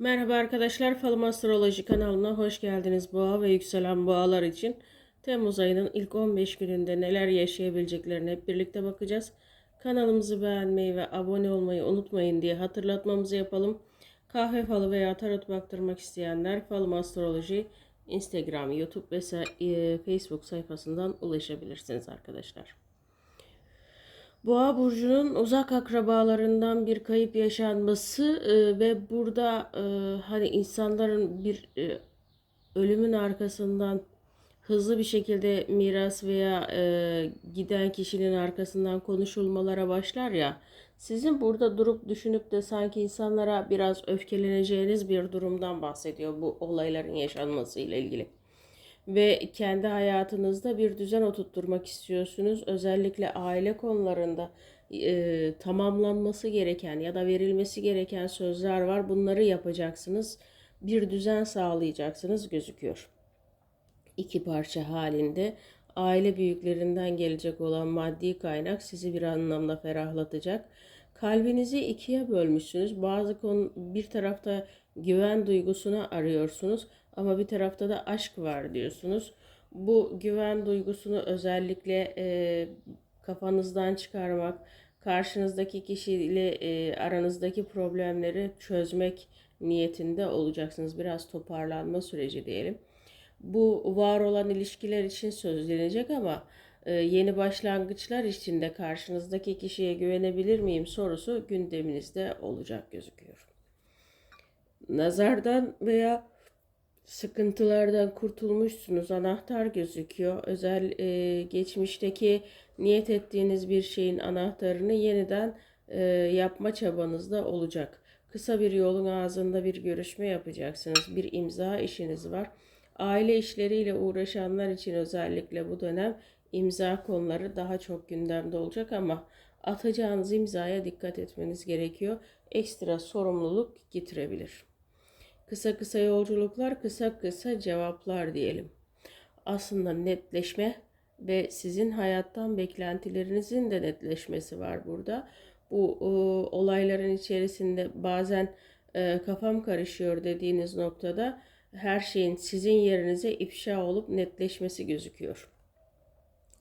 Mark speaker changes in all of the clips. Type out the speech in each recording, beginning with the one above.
Speaker 1: Merhaba arkadaşlar, Falım Astroloji kanalına hoş geldiniz. Boğa ve yükselen boğalar için Temmuz ayının ilk 15 gününde neler yaşayabileceklerine hep birlikte bakacağız. Kanalımızı beğenmeyi ve abone olmayı unutmayın diye hatırlatmamızı yapalım. Kahve falı veya tarot baktırmak isteyenler Falım Astroloji Instagram, YouTube ve e, Facebook sayfasından ulaşabilirsiniz arkadaşlar. Boğa burcunun uzak akrabalarından bir kayıp yaşanması e, ve burada e, hani insanların bir e, ölümün arkasından hızlı bir şekilde miras veya e, giden kişinin arkasından konuşulmalara başlar ya sizin burada durup düşünüp de sanki insanlara biraz öfkeleneceğiniz bir durumdan bahsediyor bu olayların yaşanması ile ilgili ve kendi hayatınızda bir düzen oturtturmak istiyorsunuz. Özellikle aile konularında e, tamamlanması gereken ya da verilmesi gereken sözler var. Bunları yapacaksınız. Bir düzen sağlayacaksınız gözüküyor. İki parça halinde aile büyüklerinden gelecek olan maddi kaynak sizi bir anlamda ferahlatacak. Kalbinizi ikiye bölmüşsünüz. Bazı konu bir tarafta güven duygusunu arıyorsunuz ama bir tarafta da aşk var diyorsunuz. Bu güven duygusunu özellikle e, kafanızdan çıkarmak, karşınızdaki kişiyle e, aranızdaki problemleri çözmek niyetinde olacaksınız. Biraz toparlanma süreci diyelim. Bu var olan ilişkiler için sözlenecek ama e, yeni başlangıçlar için de karşınızdaki kişiye güvenebilir miyim sorusu gündeminizde olacak gözüküyor. Nazardan veya sıkıntılardan kurtulmuşsunuz. Anahtar gözüküyor. Özel e, geçmişteki niyet ettiğiniz bir şeyin anahtarını yeniden e, yapma çabanızda olacak. Kısa bir yolun ağzında bir görüşme yapacaksınız. Bir imza işiniz var. Aile işleriyle uğraşanlar için özellikle bu dönem imza konuları daha çok gündemde olacak ama atacağınız imzaya dikkat etmeniz gerekiyor. Ekstra sorumluluk getirebilir. Kısa kısa yolculuklar, kısa kısa cevaplar diyelim. Aslında netleşme ve sizin hayattan beklentilerinizin de netleşmesi var burada. Bu e, olayların içerisinde bazen e, kafam karışıyor dediğiniz noktada her şeyin sizin yerinize ifşa olup netleşmesi gözüküyor.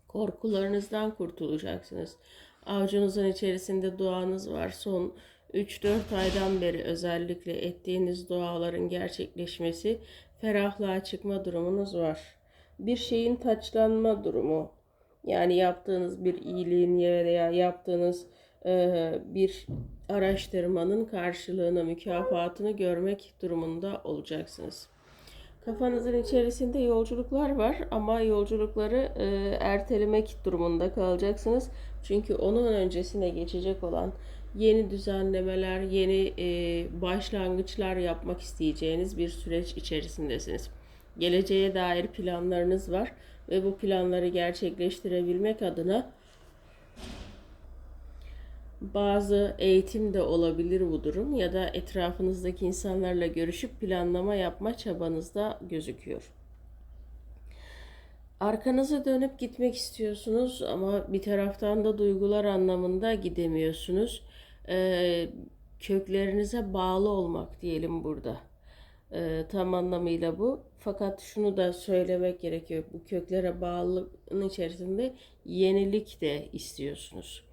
Speaker 1: Korkularınızdan kurtulacaksınız. Avucunuzun içerisinde duanız var. Son 3-4 aydan beri özellikle ettiğiniz duaların gerçekleşmesi, ferahlığa çıkma durumunuz var. Bir şeyin taçlanma durumu. Yani yaptığınız bir iyiliğin veya yaptığınız e, bir araştırmanın karşılığını, mükafatını görmek durumunda olacaksınız. Kafanızın içerisinde yolculuklar var ama yolculukları e, ertelemek durumunda kalacaksınız. Çünkü onun öncesine geçecek olan yeni düzenlemeler, yeni e, başlangıçlar yapmak isteyeceğiniz bir süreç içerisindesiniz. Geleceğe dair planlarınız var ve bu planları gerçekleştirebilmek adına bazı eğitim de olabilir bu durum ya da etrafınızdaki insanlarla görüşüp planlama yapma çabanızda gözüküyor. Arkanızı dönüp gitmek istiyorsunuz ama bir taraftan da duygular anlamında gidemiyorsunuz. Ee, köklerinize bağlı olmak diyelim burada. Ee, tam anlamıyla bu. Fakat şunu da söylemek gerekiyor. Bu köklere bağlılığın içerisinde yenilik de istiyorsunuz.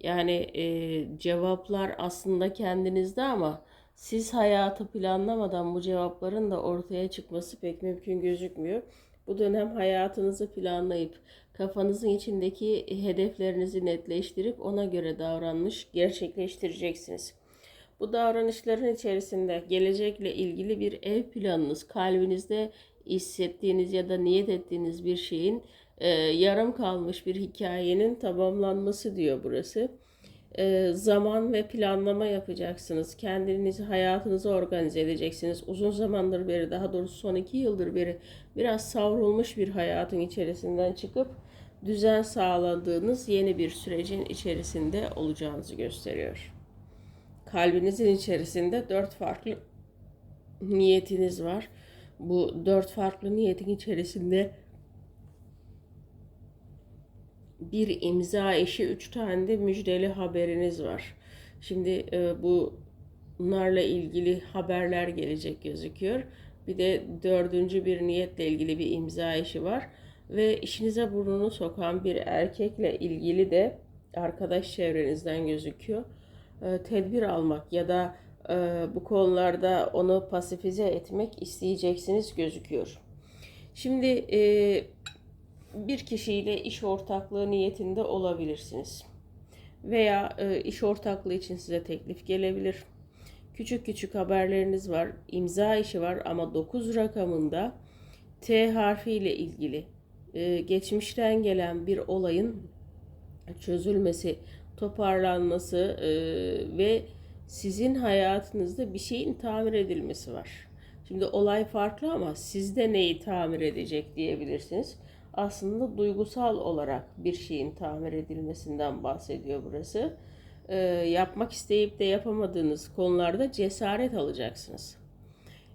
Speaker 1: Yani e, cevaplar aslında kendinizde ama siz hayatı planlamadan bu cevapların da ortaya çıkması pek mümkün gözükmüyor. Bu dönem hayatınızı planlayıp kafanızın içindeki hedeflerinizi netleştirip ona göre davranış gerçekleştireceksiniz. Bu davranışların içerisinde gelecekle ilgili bir ev planınız, kalbinizde hissettiğiniz ya da niyet ettiğiniz bir şeyin e, yarım kalmış bir hikayenin tamamlanması diyor burası. E, zaman ve planlama yapacaksınız. Kendinizi, hayatınızı organize edeceksiniz. Uzun zamandır beri, daha doğrusu son iki yıldır beri biraz savrulmuş bir hayatın içerisinden çıkıp düzen sağladığınız yeni bir sürecin içerisinde olacağınızı gösteriyor. Kalbinizin içerisinde dört farklı niyetiniz var. Bu dört farklı niyetin içerisinde bir imza eşi, üç tane de müjdeli haberiniz var. Şimdi e, bu bunlarla ilgili haberler gelecek gözüküyor. Bir de dördüncü bir niyetle ilgili bir imza işi var. Ve işinize burnunu sokan bir erkekle ilgili de arkadaş çevrenizden gözüküyor. Ee, tedbir almak ya da e, bu konularda onu pasifize etmek isteyeceksiniz gözüküyor. Şimdi e, bir kişiyle iş ortaklığı niyetinde olabilirsiniz. Veya e, iş ortaklığı için size teklif gelebilir. Küçük küçük haberleriniz var. imza işi var ama 9 rakamında T harfi ile ilgili e, geçmişten gelen bir olayın çözülmesi, toparlanması e, ve sizin hayatınızda bir şeyin tamir edilmesi var. Şimdi olay farklı ama sizde neyi tamir edecek diyebilirsiniz. Aslında duygusal olarak bir şeyin tamir edilmesinden bahsediyor burası. E, yapmak isteyip de yapamadığınız konularda cesaret alacaksınız.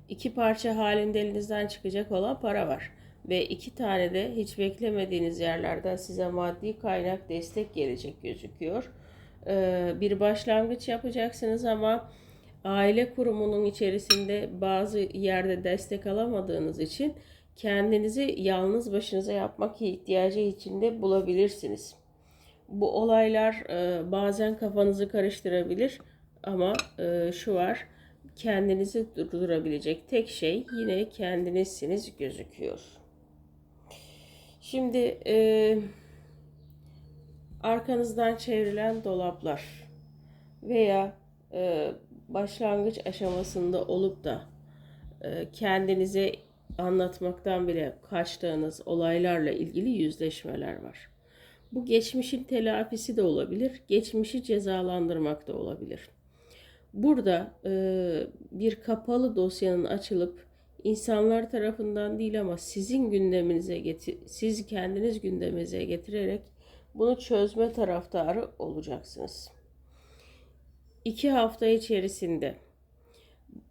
Speaker 1: İki parça halinde elinizden çıkacak olan para var ve iki tane de hiç beklemediğiniz yerlerden size maddi kaynak destek gelecek gözüküyor. Ee, bir başlangıç yapacaksınız ama aile kurumunun içerisinde bazı yerde destek alamadığınız için kendinizi yalnız başınıza yapmak ihtiyacı içinde bulabilirsiniz. Bu olaylar e, bazen kafanızı karıştırabilir ama e, şu var kendinizi durdurabilecek tek şey yine kendinizsiniz gözüküyor. Şimdi e, arkanızdan çevrilen dolaplar veya e, başlangıç aşamasında olup da e, kendinize anlatmaktan bile kaçtığınız olaylarla ilgili yüzleşmeler var. Bu geçmişin telafisi de olabilir, geçmişi cezalandırmak da olabilir. Burada e, bir kapalı dosyanın açılıp insanlar tarafından değil ama sizin gündeminize getir, siz kendiniz gündeminize getirerek bunu çözme taraftarı olacaksınız. İki hafta içerisinde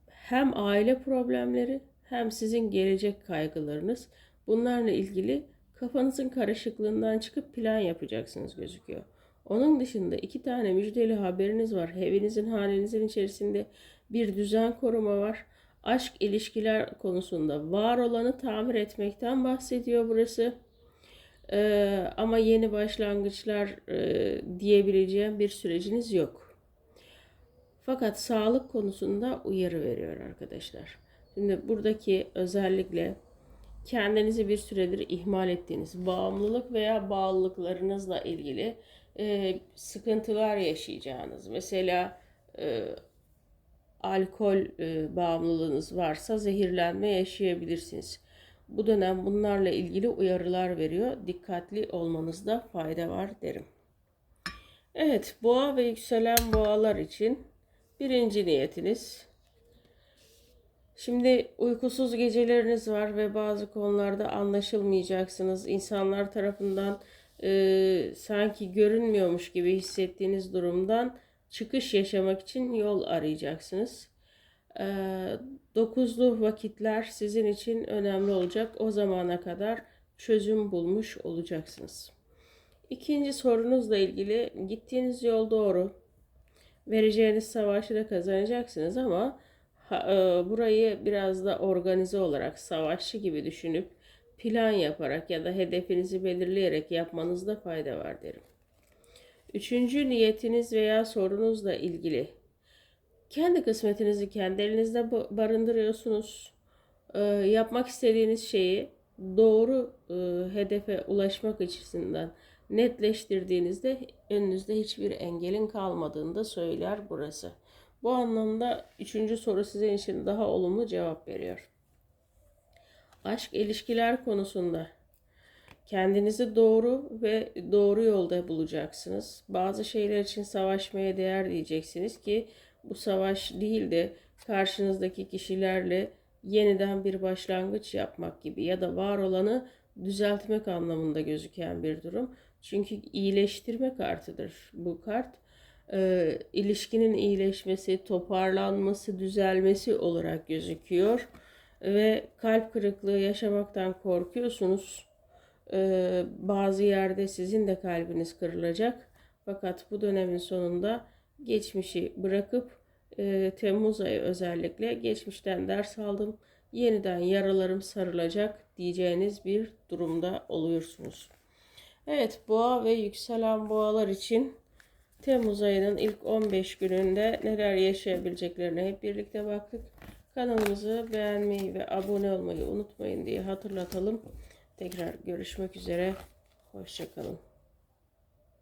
Speaker 1: hem aile problemleri hem sizin gelecek kaygılarınız bunlarla ilgili kafanızın karışıklığından çıkıp plan yapacaksınız gözüküyor. Onun dışında iki tane müjdeli haberiniz var. Evinizin, hanenizin içerisinde bir düzen koruma var. Aşk ilişkiler konusunda var olanı tamir etmekten bahsediyor burası. Ee, ama yeni başlangıçlar e, diyebileceğim bir süreciniz yok. Fakat sağlık konusunda uyarı veriyor arkadaşlar. Şimdi buradaki özellikle kendinizi bir süredir ihmal ettiğiniz bağımlılık veya bağlılıklarınızla ilgili e, sıkıntılar yaşayacağınız. Mesela e, alkol e, bağımlılığınız varsa zehirlenme yaşayabilirsiniz. Bu dönem bunlarla ilgili uyarılar veriyor. Dikkatli olmanızda fayda var derim. Evet, boğa ve yükselen boğalar için birinci niyetiniz. Şimdi uykusuz geceleriniz var ve bazı konularda anlaşılmayacaksınız. İnsanlar tarafından e, sanki görünmüyormuş gibi hissettiğiniz durumdan çıkış yaşamak için yol arayacaksınız. E, dokuzlu vakitler sizin için önemli olacak. O zamana kadar çözüm bulmuş olacaksınız. İkinci sorunuzla ilgili gittiğiniz yol doğru. Vereceğiniz savaşı da kazanacaksınız ama burayı biraz da organize olarak savaşçı gibi düşünüp plan yaparak ya da hedefinizi belirleyerek yapmanızda fayda var derim. Üçüncü niyetiniz veya sorunuzla ilgili kendi kısmetinizi kendi elinizde barındırıyorsunuz. Ee, yapmak istediğiniz şeyi doğru e, hedefe ulaşmak açısından netleştirdiğinizde önünüzde hiçbir engelin kalmadığını da söyler burası. Bu anlamda üçüncü soru sizin için daha olumlu cevap veriyor. Aşk ilişkiler konusunda kendinizi doğru ve doğru yolda bulacaksınız. Bazı şeyler için savaşmaya değer diyeceksiniz ki bu savaş değil de karşınızdaki kişilerle yeniden bir başlangıç yapmak gibi ya da var olanı düzeltmek anlamında gözüken bir durum. Çünkü iyileştirme kartıdır bu kart. E, ilişkinin iyileşmesi, toparlanması, düzelmesi olarak gözüküyor ve kalp kırıklığı yaşamaktan korkuyorsunuz. Ee, bazı yerde sizin de kalbiniz kırılacak. Fakat bu dönemin sonunda geçmişi bırakıp e, Temmuz ayı özellikle geçmişten ders aldım. Yeniden yaralarım sarılacak diyeceğiniz bir durumda oluyorsunuz. Evet boğa ve yükselen boğalar için Temmuz ayının ilk 15 gününde neler yaşayabileceklerine hep birlikte baktık. Kanalımızı beğenmeyi ve abone olmayı unutmayın diye hatırlatalım. Tekrar görüşmek üzere. Hoşçakalın.